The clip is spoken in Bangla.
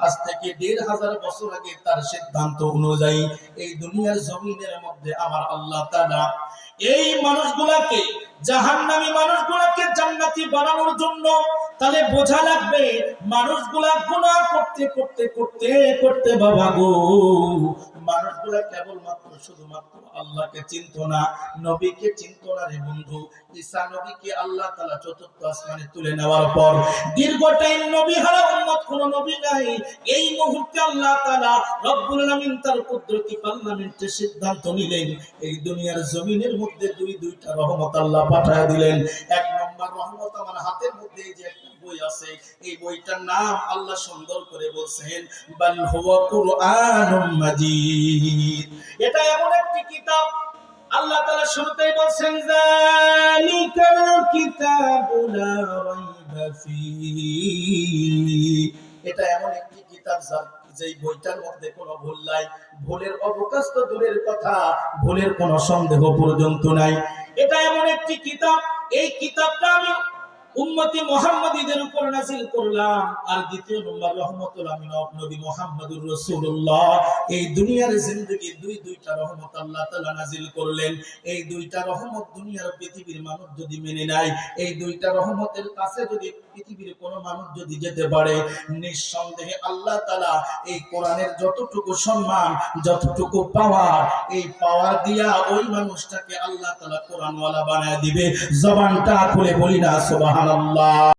আজ থেকে দেড় হাজার বছর আগে তার সিদ্ধান্ত অনুযায়ী এই দুনিয়ার জমিনের মধ্যে আমার আল্লাহ এই জাহান্নামী মানুষগুলাকে জান্নাতি বানানোর জন্য তাহলে বোঝা লাগবে মানুষগুলা গুনাহ করতে করতে করতে করতে বাবা গো। মানুষগুলা কেবলমাত্র, শুধুমাত্র আল্লাহকে চিনত না, নবীকে চিনত না রে বন্ধু। ঈসা নবীকে আল্লাহ তাআলা চতুর্থ আসমানে তুলে নেওয়ার পর দীর্ঘ টাইম নবী হারা উম্মত কোন নবী নাই। এই মুহূর্তে আল্লাহ তাআলা রব্বুল আলামিন তার কুদরতি পার্লামেন্টে সিদ্ধান্ত নিলেন। এই দুনিয়ার জমিনের মধ্যে দুই, দুইটা রহমত আল্লাহ পাঠায় দিলেন। এক বই আছে। এই বইটার নাম আল্লাহ সুন্দর করে বলছেন, বাল হুয়া মাজিদ। এটা এমন একটি কিতাব, আল্লাহ তাআলা শুরুতেই বলছেন কিতাবু লা রাইবা এটা এমন একটি কিতাব যেই বইটার মধ্যে কোনো ভুল নাই। ভুলের অবকাশ তো দূরের কথা, ভুলের কোনো সন্দেহ পর্যন্ত নাই। এটা এমন একটি কিতাব, এই কিতাবটা আমি উম্মতি মুহাম্মাদীদের উপর নাযিল করলাম। আর দ্বিতীয় নম্বর, রহমতুল আমিন নবী মুহাম্মদুর রাসূলুল্লাহ। এই দুনিয়ার দুই দুইটা রহমত আল্লাহ তাআলা নাযিল করলেন। এই দুইটা রহমত দুনিয়ার পৃথিবীর যদি মেনে নেয়, এই দুইটা রহমতের কাছে যদি পৃথিবীর কোনো মানুষ যদি যেতে পারে, নিঃসন্দেহে আল্লাহ তাআলা এই কোরআনের যতটুকু সম্মান, যতটুকু পাওয়ার এই পাওয়ার দিয়া ওই মানুষটাকে আল্লাহ তাআলা কোরআনওয়ালা বানায় দিবে। জবানটা খুলে বলি না সুবহানাল্লাহ।